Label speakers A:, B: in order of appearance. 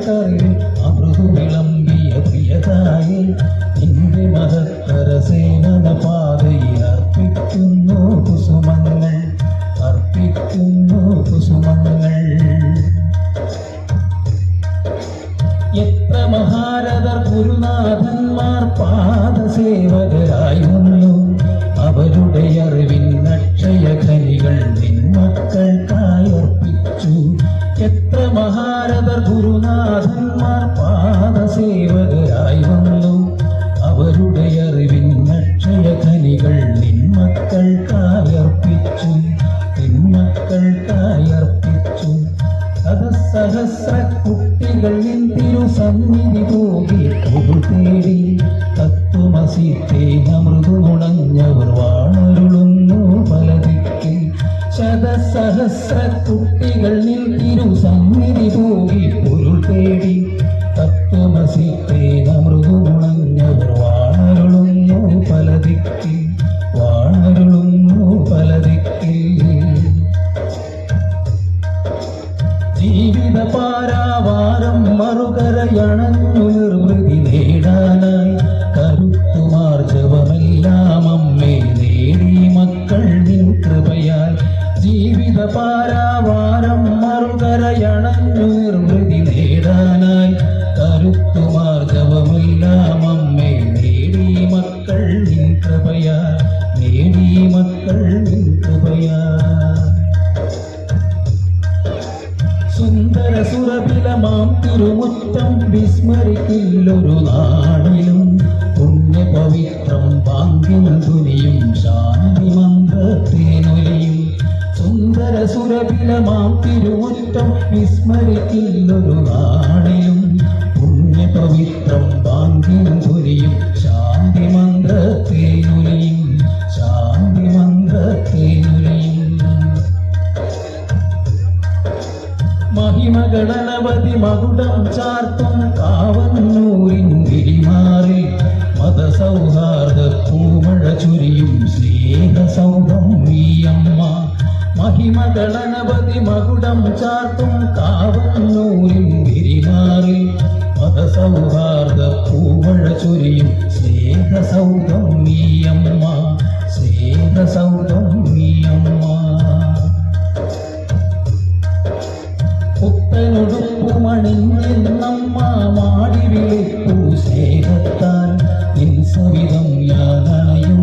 A: കേട്ടറിവ് അമൃതു വിളമ്പിയ പ്രിയതായി നിന്റെ മഹത്തര സേവന പാതയിൽ അർപ്പിക്കുന്നു കുസുമങ്ങൾ അർപ്പിക്കുന്നു കുസുമങ്ങൾ. എത്ര മഹാരഥർ ഗുരുനാഥന്മാർ പാദസേവകരായി വന്നു അവരുടെ അറിവിൻ പാദസേവകരായി വന്നു അവരുടെ അറിവിൻ അക്ഷയ ഖനികൾ നിന്മക്കൾക്കായർപ്പിച്ചു നിന്മക്കൾക്കായി അർപ്പിച്ചു സഹസ്ര കുട്ടികൾ നിൻ തിരുസന്നിധി പോകി തേടി. തത്വമസി തേനമൃദു നുണഞ്ഞവർ വാണരുളുന്നു പലതിക്ക് ശതസഹസ്ര കുട്ടികൾ നിൻ തിരുസന്നിധി പോകി പൊരുൾ തേടി. ജീവിത പാരാവാരം മറുകരയണഞ്ഞു നിർവൃതി നേടാനായി കരുത്തുമാർജവമെല്ലാം അമ്മേ നേടി മക്കൾ നിൻ കൃപയാൽ. ജീവിത പാരാവാരം മറുകരയണഞ്ഞു നിർവൃതി നേടാനായി കരുത്തുമാർജവമെല്ലാം തിരുമുറ്റം വിസ്മരിക്കില്ലൊരു നാടിലും പുണ്യപവിത്രം പാങ്കിൻ ധ്വനിയും ശാന്തി മന്ത്രത്തേനൊലിയും സുന്ദര സുരഭിലമാം തിരുമുറ്റം വിസ്മരിക്കില്ലൊരു നാടിലും പുണ്യപവിത്രം ശാന്തി മഹിമകളനവധി മകുടം ചാർത്തും കാവന്നൂരിൻ ഗിരിമാറിൽ മതസൗഹാർദ്ദ പൂമഴ ചുരിയും സ്നേഹസൗധം വീയമ്മ മഹിമകളനവധി മകുടം ചാർത്തും കാവന്നൂരിൻ ഗിരിമാറിൽ മതസൗഹാർദ്ദ പൂമഴ ചുരിയും സ്നേഹസൗധം വീയമ്മ സ്നേഹസൗ പുത്തനുടുപ്പു മണിഞ്ഞെന്നമ്മ സവിധം യാതായും